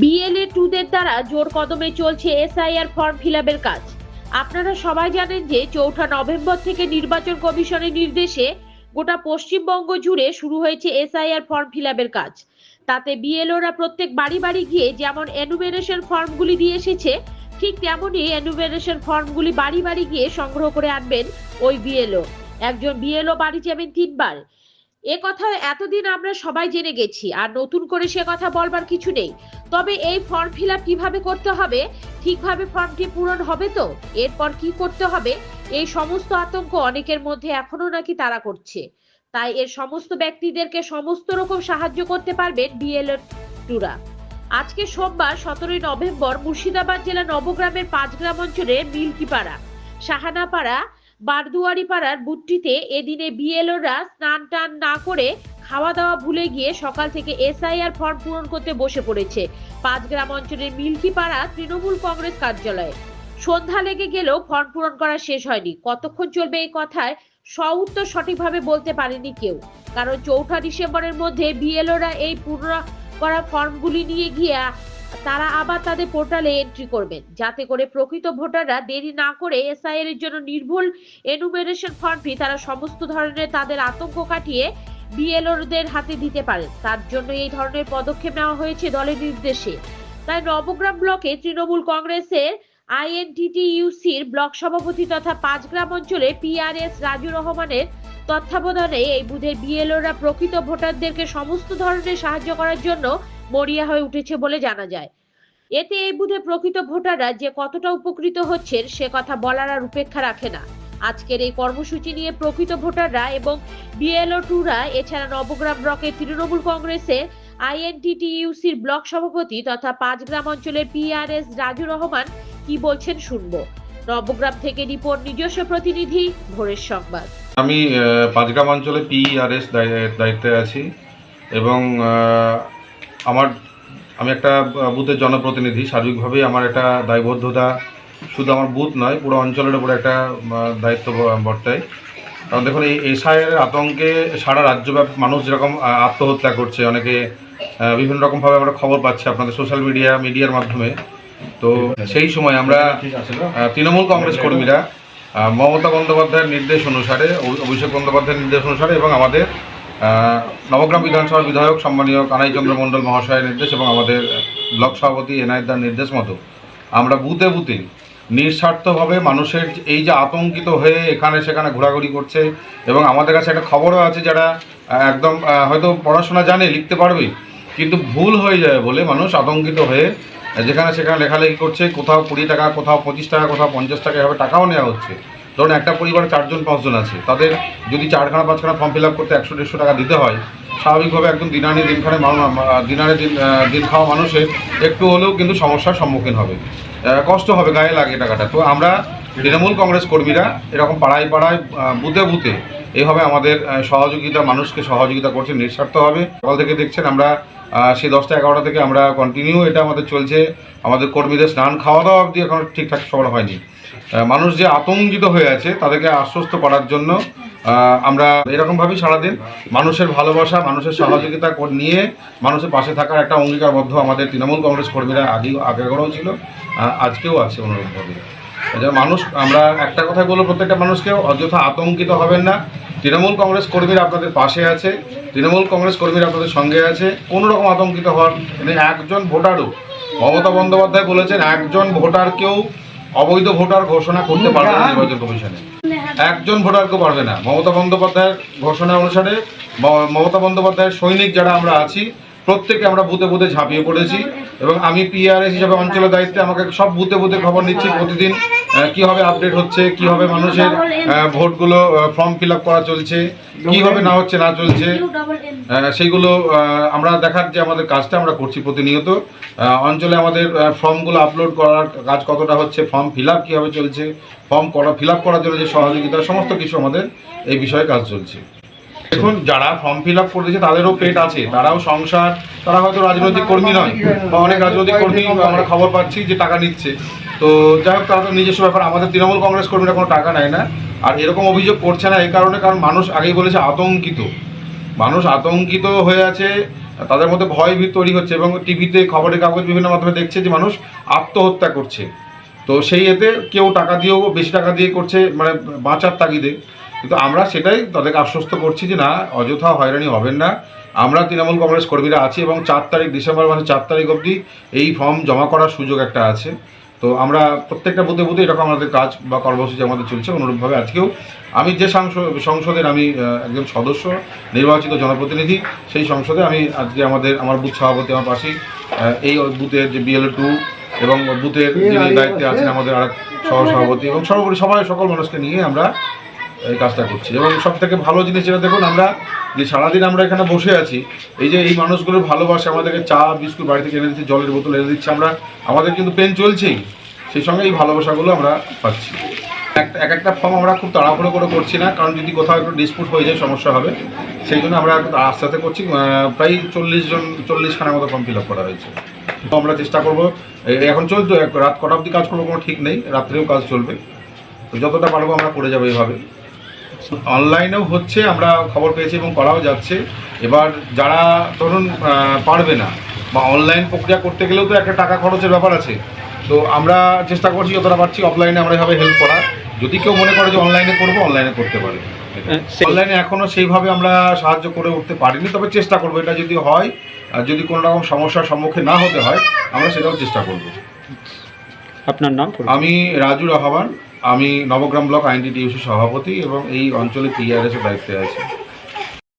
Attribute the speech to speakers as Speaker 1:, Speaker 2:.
Speaker 1: BLA টুদের দ্বারা জোর কদমে চলছে এসআইআর ফর্ম ফিল কাজ। আপনারা সবাই জানেন যে চৌঠা নভেম্বর থেকে নির্বাচন কমিশনের নির্দেশে গোটা পশ্চিমবঙ্গ জুড়ে শুরু হয়েছে এসআইআর ফর্ম ফিল কাজ। তাতে বিএলওরা প্রত্যেক বাড়ি বাড়ি গিয়ে যেমন এনুমেরেশন ফর্মগুলি দিয়ে এসেছে, ঠিক তেমনই এনুমেরেশন ফর্মগুলি বাড়ি বাড়ি গিয়ে সংগ্রহ করে আনবেন ওই বিএলও একজন বিএলও বাড়ি যাবেন তিনবার। এ কথা এতদিন আমরা সবাই জেনে গেছি, আর নতুন করে সে কথা বলবার কিছু নেই। তবে এই ফর্ম ফিল আপ কীভাবে করতে হবে? ঠিকভাবে ফর্মটি পূরণ হবে তো? এরপর কি করতে হবে? এই সমস্ত আতঙ্ক অনেকের মধ্যে এখনও নাকি তারা করছে। তাই এর সমস্ত ব্যক্তিদেরকে সমস্ত রকম সাহায্য করতে পারবেন বিএলএ টুরা। আজকে সোমবার, সতেরোই নভেম্বর, মুর্শিদাবাদ জেলা নবগ্রামের পাঁচগ্রাম অঞ্চলের মিল্কিপাড়া সাহানাপাড়া বারদুয়ারি পাড়ার বুথটিতে এদিনে বিএলওরা স্নান টান না করে খাওয়া দাওয়া ভুলে গিয়ে সকাল থেকে এসআইআর ফর্ম পূরণ করতে বসে পড়েছে। পাঁচ গ্রাম অঞ্চলের মিল্কিপাড়া তৃণমূল কংগ্রেস কার্যালয়ে। সন্ধ্যা লেগে গেলেও ফর্ম পূরণ করা শেষ হয়নি। কতক্ষণ চলবে এই কথায় সউত্তর সঠিকভাবে বলতে পারেনি কেউ। কারণ চৌঠা ডিসেম্বরের মধ্যে বিএলওরা এই পূর্ণ করা ফর্মগুলি নিয়ে গিয়ে তারা আবার তাদের পোর্টালে এন্ট্রি করবেন। যাতে করে প্রকৃত ভোটাররা দেরি না করে এসআইআর এর জন্য নির্ভুল এনুমেরেশন ফর্মটি তারা সমস্ত ধরনের তাদের আতঙ্ক কাটিয়ে বিএলওদের হাতে দিতে পারেন। তার জন্য এই ধরনের পদক্ষেপ নেওয়া হয়েছে দলের নির্দেশে। তাই নবগ্রাম ব্লকে তৃণমূল কংগ্রেসের আইএনটিটিইউসির ব্লক সভাপতি তথা পাঁচগ্রাম অঞ্চলে পিআরএস রাজু রহমানের তত্ত্বাবধানে এই বুথের বিএলওরা প্রকৃত ভোটারদেরকে সমস্ত ধরনের সাহায্য করার জন্য মরিয়া হয়ে উঠেছে বলে জানা যায়। এতে এই বুথে প্রকৃত ভোটাররা যে কতটা উপকৃত হচ্ছেন, সে কথা বলার আর উপেক্ষা রাখে না। আজকের এই কর্মসূচি নিয়ে প্রকৃত ভোটাররা এবং বিএলও টুরা, এছাড়া নবগ্রাম ব্লকের তৃণমূল কংগ্রেসের আইএনটিটিইউসির ব্লক সভাপতি তথা পাঁচগ্রাম অঞ্চলের পিআরএস রাজু রহমান কি বলছেন শুনব। নবগ্রাম থেকে রিপোর্ট, নিজস্ব প্রতিনিধি ভোরের সংবাদ।
Speaker 2: আমি পাঁচগ্রাম অঞ্চলে পিআরএস দায়িত্বে আছি এবং আমার আমি একটা বুথের জনপ্রতিনিধি। সার্বিকভাবেই আমার একটা দায়বদ্ধতা শুধু আমার বুথ নয় পুরো অঞ্চলের উপর একটা দায়িত্ব বর্তায়। কারণ দেখুন এই এসআইয়ের আতঙ্কে সারা রাজ্যব্যাপী মানুষ যেরকম আত্মহত্যা করছে অনেকে বিভিন্ন রকমভাবে আমরা খবর পাচ্ছি আপনাদের সোশ্যাল মিডিয়া মিডিয়ার মাধ্যমে। তো সেই সময় আমরা তৃণমূল কংগ্রেস কর্মীরা মমতা বন্দ্যোপাধ্যায়ের নির্দেশ অনুসারে অভিষেক বন্দ্যোপাধ্যায়ের নির্দেশ অনুসারে এবং আমাদের নবগ্রাম বিধানসভার বিধায়ক সম্মানীয় কানাই চন্দ্র মণ্ডল মহাশয়ের নির্দেশ এবং আমাদের ব্লক সভাপতি এনআইদার নির্দেশ মতো। আমরা বুথে বুথে নিঃস্বার্থভাবে মানুষের এই যে আতঙ্কিত হয়ে এখানে সেখানে ঘোরাঘুরি করছে এবং আমাদের কাছে একটা খবরও আছে যারা একদম হয়তো পড়াশোনা জানে, লিখতে পারবে, কিন্তু ভুল হয়ে যায় বলে মানুষ আতঙ্কিত হয়ে যেখানে সেখানে লেখালেখি করছে, কোথাও কুড়ি টাকা, কোথাও পঁচিশ টাকা, কোথাও পঞ্চাশ টাকা, এভাবে টাকাও নেওয়া হচ্ছে। ধরুন একটা পরিবারে চারজন পাঁচজন আছে তাদের যদি চারখানা পাঁচখানা ফর্ম ফিল আপ করতে একশো দেড়শো টাকা দিতে হয় স্বাভাবিকভাবে একদম দিনানি দিনখানে দিনারে দিন দিন খাওয়া মানুষের একটু হলেও কিন্তু সমস্যার সম্মুখীন হবে। কষ্ট হবে গায়ে লাগে টাকাটা। তো আমরা তৃণমূল কংগ্রেস কর্মীরা এরকম পাড়ায় পাড়ায় আহ, বুথে এইভাবে আমাদের সহযোগিতা মানুষকে সহযোগিতা করছে নিঃস্বার্থভাবে সকাল থেকে দেখছেন আমরা সেই দশটা এগারোটা থেকে আমরা কন্টিনিউ এটা আমাদের চলছে। আমাদের কর্মীদের স্নান খাওয়া দাওয়া অবধি এখন ঠিকঠাক সবার হয়নি। মানুষ যে আতঙ্কিত হয়ে আছে তাদেরকে আশ্বস্ত করার জন্য আমরা এরকমভাবেই সারাদিন মানুষের ভালোবাসা, মানুষের সহযোগিতা নিয়ে মানুষের পাশে থাকার একটা অঙ্গীকারবদ্ধ আমাদের তৃণমূল কংগ্রেস কর্মীরা আগেও আগেও ছিল আজকেও আছে অনুরূপভাবে মানুষ, আমরা একটা কথাই বলব, প্রত্যেকটা মানুষকে অযথা আতঙ্কিত হবেন না। তৃণমূল কংগ্রেস কর্মীরা আপনাদের পাশে আছে, তৃণমূল কংগ্রেস কর্মীরা আপনাদের সঙ্গে আছে। কোনো রকম আতঙ্কিত হওয়ার একজন ভোটারও, মমতা বন্দ্যোপাধ্যায় বলেছেন, একজন ভোটারকেও অবৈধ ভোটার ঘোষণা করতে পারবে না নির্বাচন কমিশনে। একজন ভোটারকে পারবে না। মমতা বন্দ্যোপাধ্যায়ের ঘোষণা অনুসারে মমতা বন্দ্যোপাধ্যায়ের সৈনিক যারা আমরা আছি প্রত্যেকে আমরা বুথে বুথে ঝাঁপিয়ে পড়েছি এবং আমি পিআরএস হিসাবে অঞ্চলের দায়িত্বে আমাকে সব বুথে বুথে খবর নিচ্ছি প্রতিদিন কীভাবে আপডেট হচ্ছে কীভাবে মানুষের ভোটগুলো ফর্ম ফিল আপ করা চলছে কীভাবে না হচ্ছে না চলছে সেইগুলো আমরা দেখার যে আমাদের কাজটা আমরা করছি প্রতিনিয়ত অঞ্চলে আমাদের ফর্মগুলো আপলোড করার কাজ কতটা হচ্ছে ফর্ম ফিল আপ কীভাবে চলছে ফর্ম করা ফিল আপ করার জন্য যে সহযোগিতা সমস্ত কিছু আমাদের এই বিষয়ে কাজ চলছে। দেখুন, যারা ফর্ম ফিল আপ করেছে তাদেরও পেট আছে। তারাও সংসার, তারা হয়তো রাজনৈতিক কর্মী নয়, বা অনেক রাজনৈতিক কর্মী আমরা খবর পাচ্ছি যে টাকা নিচ্ছে। তো যাই হোক, তারা তো নিজস্ব ব্যাপার। আমাদের তৃণমূল কংগ্রেস কর্মীরা কোনো টাকা নেয় না। আর এরকম অভিযোগ করছে না, এই কারণে কারণ মানুষ আগেই বলেছে আতঙ্কিত। মানুষ আতঙ্কিত হয়ে আছে, তাদের মধ্যে ভয় ভীত তৈরি হচ্ছে এবং টিভিতে খবরের কাগজ বিভিন্ন মাধ্যমে দেখছে যে মানুষ আত্মহত্যা করছে। তো সেই এতে কেউ টাকা দিয়েও, বেশি টাকা দিয়ে করছে মানে বাঁচার তাগিদে। কিন্তু আমরা সেটাই তাদেরকে আশ্বস্ত করছি যে না অযথা হয়রানি হবেন না। আমরা তৃণমূল কংগ্রেস কর্মীরা আছি এবং চার তারিখ ডিসেম্বর মাসে চার তারিখ অবধি এই ফর্ম জমা করার সুযোগ একটা আছে। তো আমরা প্রত্যেকটা বুথে বুথে এরকম আমাদের কাজ বা কর্মসূচি আমাদের চলছে অনুরূপভাবে আজকেও আমি যে সংসদ সংসদের আমি আহ, একজন সদস্য নির্বাচিত জনপ্রতিনিধি সেই সংসদে আমি আজকে আমাদের আমার বুথ সভাপতি আমার পাশেই আহ, এই বুথের যে বিএলএ টু এবং বুথের যিনি দায়িত্বে আছেন আমাদের আরেক সহ সভাপতি এবং সর্বোপরি সবাই সকল মানুষকে নিয়ে আমরা এই কাজটা করছি। এবং সব থেকে ভালো জিনিস যেটা দেখুন, আমরা যে সারাদিন আমরা এখানে বসে আছি, এই যে এই মানুষগুলোর ভালোবাসা, আমাদেরকে চা, বিস্কুট বাড়ি থেকে এনে দিচ্ছে, জলের বোতল এনে দিচ্ছে, আমরা, আমাদের কিন্তু পেন চলছেই। সেই সঙ্গে এই ভালোবাসাগুলো আমরা পাচ্ছি। এক একটা ফর্ম আমরা খুব তাড়াহুড়ো করে করছি না, কারণ যদি কোথাও একটু ডিসপুট হয়ে যায়, সমস্যা হবে। সেই জন্য আমরা আস্তে আস্তে করছি প্রায় চল্লিশ জন চল্লিশ খানার মতো ফর্ম ফিল আপ করা হয়েছে। তো আমরা চেষ্টা করব এখন চলতো রাত কটা অবধি কাজ করব কোনো ঠিক নেই, রাত্রেও কাজ চলবে। তো যতটা পারব আমরা করে যাব এইভাবে। অনলাইনেও হচ্ছে আমরা খবর পেয়েছি এবং করাও যাচ্ছে। এবার যারা ধরুন পারবে না বা অনলাইন প্রক্রিয়া করতে গেলেও তো একটা টাকা খরচের ব্যাপার আছে। তো আমরা চেষ্টা করছি যতটা পারছি অফলাইনে আমরা এভাবে হেল্প করার। যদি কেউ মনে করে যে অনলাইনে করব অনলাইনে করতে পারে। অনলাইনে এখনও সেইভাবে আমরা সাহায্য করে উঠতে পারিনি তবে চেষ্টা করব। এটা যদি হয় আর যদি কোনো রকম সমস্যার সম্মুখীন না হতে হয় আমরা সেটাও চেষ্টা করব।
Speaker 3: আপনার নাম?
Speaker 2: আমি রাজু রহমান আমি নবগ্রাম ব্লক আইনটিটিউসি সভাপতি এবং এই অঞ্চলে টিআরএসের দায়িত্বে আছি।